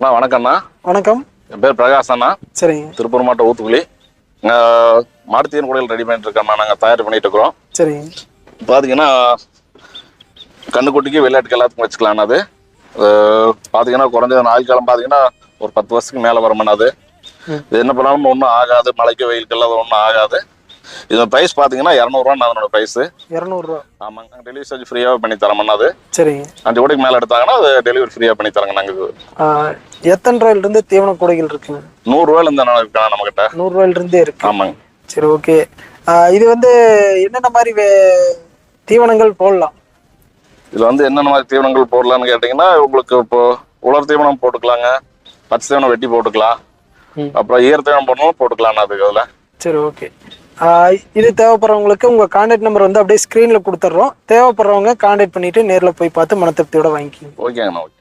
அண்ணா வணக்கம்ண்ணா வணக்கம். என் பேர் பிரகாஷ் அண்ணா. சரிங்க. திருப்பூர் மாவட்டம் ஊத்துக்குழி. மாடுத்தீன் குடையில் ரெடிமேட் இருக்கோம்ண்ணா நாங்கள் தயார் பண்ணிட்டு இருக்கிறோம் சரிங்க பார்த்தீங்கன்னா கண்ணுக்குட்டிக்கு வெள்ளாட்டுக்கு எல்லாத்துக்கும் வச்சுக்கலாம்ண்ணா அது. பார்த்தீங்கன்னா குறைஞ்சது ஆயுள் காலம் பார்த்தீங்கன்னா ஒரு பத்து வருஷத்துக்கு மேலே வருமாண்ணா அது. இது என்ன பண்ணாலும் ஒன்றும் ஆகாது. மழைக்கு வெயிலுக்கெல்லாம் அது ஒன்றும் ஆகாது. இதோட ப்ரைஸ் பார்த்தீங்கன்னா இரநூறுவா அதனோட ப்ரைஸு இரநூறுவா. ஆமாங்க. டெலிவரி சார்ஜ் ஃப்ரீயாக பண்ணி தரோம்ண்ணா அது. சரிங்க. அஞ்சு கோடிக்கு மேலே எடுத்தாங்கன்னா அது டெலிவரி ஃப்ரீயாக பண்ணி தரோங்க நாங்கள் இது எத்தனை ரூபாயிலிருந்து தீவன கூடைகள் இருக்குங்க? நூறுரூவாயில் இந்த இருக்கா நம்மக்கிட்ட நூறுரூவாயிலிருந்தே இருக்கு. ஆமாங்க. சரி ஓகே இது வந்து என்னென்ன மாதிரி வே- தீவனங்கள் போடலாம்? இதுல வந்து என்னென்ன மாதிரி தீவனங்கள் போடலாம்னு கேட்டிங்கன்னா உங்களுக்கு இப்போ உலர் தீவனம் போட்டுக்கலாங்க. பச்சை தீவனம் வெட்டி போட்டுக்கலாம். ம். அப்புறம் ஈர தீவனம் போடணும் போட்டுக்கலாம் அதுக்கு அதில். சரி ஓகே இது தேவைப்படுறவங்களுக்கு உங்கள் கான்டாக்ட் நம்பர் வந்து அப்படியே ஸ்க்ரீனில் கொடுத்துட்றோம். தேவைப்படுறவங்க கான்டாக்ட் பண்ணிட்டு நேரில் போய் பார்த்து மனத்திருப்தியோட வாங்கிக்கிங்க. ஓகேங்கண்ணா ஓகே.